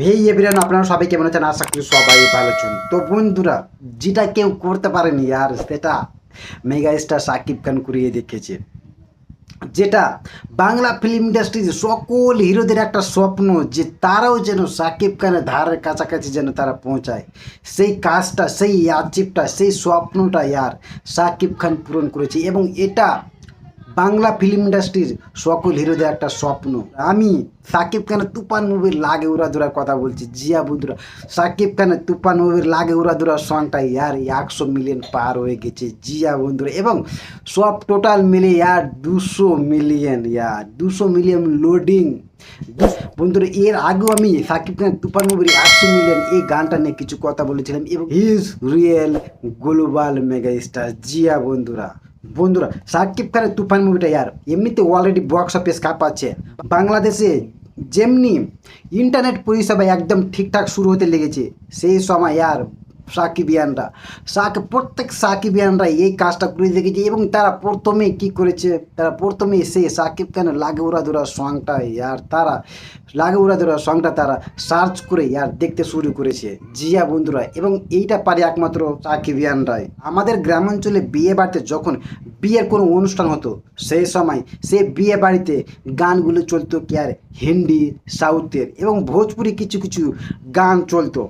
ভেই এভিরান আপনারা সবাই কেমন আছেন? আশা করি সবাই ভালো আছেন। তো বন্ধুরা, যেটা কেউ করতে পারেনি আর সেটা মেগা স্টার সাকিব খান করিয়ে দেখেছে যেটা বাংলা ফিল্ম ইন্ডাস্ট্রির সকল হিরোদের একটা স্বপ্ন যে তারাও যেন সাকিব খানের ধারের কাছাকাছি যেন তারা পৌঁছায়। সেই কাজটা, সেই অ্যাচিভটা সেই স্বপ্নটা ইয়ার সাকিব খান পূরণ করেছে এবং এটা বাংলা ফিল্ম ইন্ডাস্ট্রির সকল হিরোদের একটা স্বপ্ন। আমি সাকিব খানের তুফান মুভির লাগে উড়াধুরার কথা বলছি। জিয়া বন্ধুরা, সাকিব খানের তুফান মুভির লাগে উড়াধুরার সংটা ইয়ার একশো মিলিয়ন পার হয়ে গেছে। জিয়া বন্ধুরা, এবং সব টোটাল মিলে ইয়ার দুশো মিলিয়ন ইয়ার দুশো মিলিয়ন লোডিং বন্ধুরা, এর আগেও আমি সাকিব খানের তুফান মুভির একশো মিলিয়ন এই গানটা নিয়ে কিছু কথা বলেছিলাম, এবং his real global mega star Zia বন্ধুরা। বন্ধুরা, সাকিব খানের তুফান মুভিটা ইয়ার। এমনিতে অলরেডি বক্স অফিস কাঁপাচ্ছে বাংলাদেশে যেমনি ইন্টারনেট পরিষেবা একদম ঠিকঠাক শুরু হতে লেগেছে, সেই সময় ইয়ার সাকিবিয়ানরা সাক, প্রত্যেক সাকিবিয়ানরা এই কাজটা করে দেখেছে এবং তারা প্রথমে কি করেছে? তারা প্রথমে সেই সাকিব খানের লাগে উড়াধুরা সংটা আর তারা, লাগে উড়াধুরা সংটা তারা সার্চ করে আর দেখতে শুরু করেছে। জিয়া বন্ধুরা, এবং এইটা পারে একমাত্র সাকিবিয়ানরাই আমাদের গ্রামাঞ্চলে বিয়ে বাড়িতে যখন বিয়ের কোনো অনুষ্ঠান হতো, সেই সময় সে বিয়ে বাড়িতে গানগুলো চলতো কি আর? হিন্দি, সাউথের এবং ভোজপুরি কিছু কিছু গান চলতো।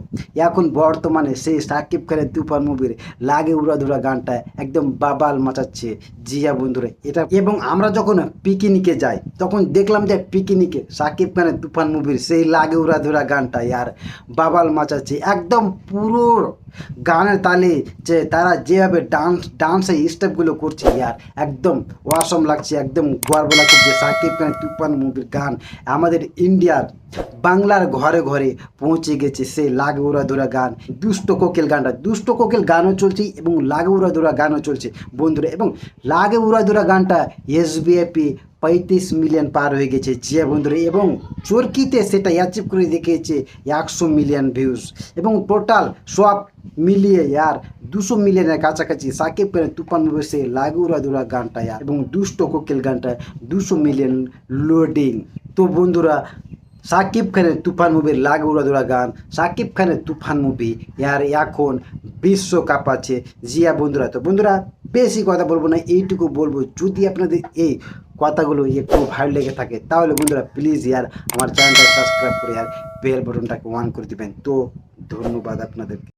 এখন বর্তমানে সেই সাকিব খানের, তুফান মুভির লাগে উড়াধুরা গানটা একদম বাবাল মাচাচ্ছে। জিয়া বন্ধুরা, এটা এবং আমরা যখন পিকনিকে যাই, তখন দেখলাম যে পিকনিকে সাকিব খানের, তুফান মুভির সেই লাগে উড়াধুরা গানটা আর বাবাল মাচাচ্ছে। একদম পুরো গানের তালে যে তারা যেভাবে ডান্স, ডান্সের স্টেপগুলো করছে, ইয়ার একদম ওয়াসম লাগছে, একদম গর্ব লাগছে যে সাকিব খানের, তুফান মুভির গান আমাদের ইন্ডিয়ার বাংলার ঘরে ঘরে পৌঁছে গেছে, সে লাগে উড়া ধরা গান, দুষ্ট কোকিল গানটা। দুষ্ট কোকিল গানও চলছে এবং লাগে উড়া ধরা গানও চলছে, বন্ধুরা। এবং লাগে উড়া ধরা গানটা এসবিএপি পঁয়ত্রিশ মিলিয়ন পার হয়ে গেছে জিয়া বন্ধুরা, এবং চরকিতে সেটা অ্যাচিভ করে দেখিয়েছে একশো মিলিয়ন ভিউজ এবং টোটাল সব মিলিয়ে ইয়ার দুশো মিলিয়নের কাছাকাছি সাকিব খানের তুফান বসে লাগুরা দুরা গানটা এবং দুষ্ট কোকিল গানটা দুশো মিলিয়ন লোডিং তো বন্ধুরা সাকিব খানের তুফান মুভির লাগে উড়াদুরা গান, সাকিব খানের তুফান মুভি, ইয়ার এখন বিশ্বকাপ আছে, জিয়া বন্ধুরা। তো বন্ধুরা, বেশি কথা বলব না, এইটুকু বলব, যদি আপনাদের এই কথাগুলো একটু ভালো লেগে থাকে, তাহলে বন্ধুরা প্লিজ ইয়ার আমার চ্যানেলটা সাবস্ক্রাইব করে আর বেল বাটনটাকে অন করে দিবেন। তো ধন্যবাদ আপনাদেরকে।